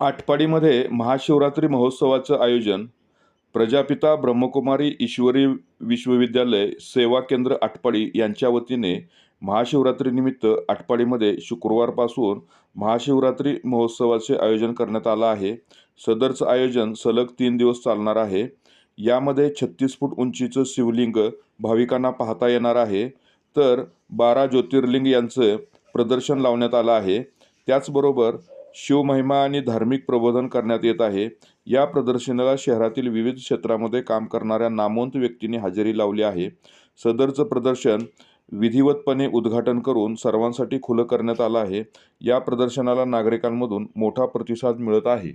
आटपाडीमध्ये महाशिवरात्री महोत्सवाचं आयोजन प्रजापिता ब्रह्मकुमारी ईश्वरी विश्वविद्यालय सेवा केंद्र आटपाडी यांच्या वतीने महाशिवरात्रीनिमित्त आटपाडीमध्ये शुक्रवारपासून महाशिवरात्री महोत्सवाचे आयोजन करण्यात आलं आहे. सदरचं आयोजन सलग तीन दिवस चालणार आहे. यामध्ये छत्तीस फूट उंचीचं शिवलिंग भाविकांना पाहता येणार आहे. तर बारा ज्योतिर्लिंग यांचं प्रदर्शन लावण्यात आलं आहे. त्याचबरोबर शिवमहिमा आणि धार्मिक प्रबोधन करण्यात येत आहे. या प्रदर्शनाला शहरातील विविध क्षेत्रामध्ये काम करणाऱ्या नामवंत व्यक्तींनी हजेरी लावली आहे. सदरचं प्रदर्शन विधिवतपणे उद्घाटन करून सर्वांसाठी खुलं करण्यात आलं आहे. या प्रदर्शनाला नागरिकांमधून मोठा प्रतिसाद मिळत आहे.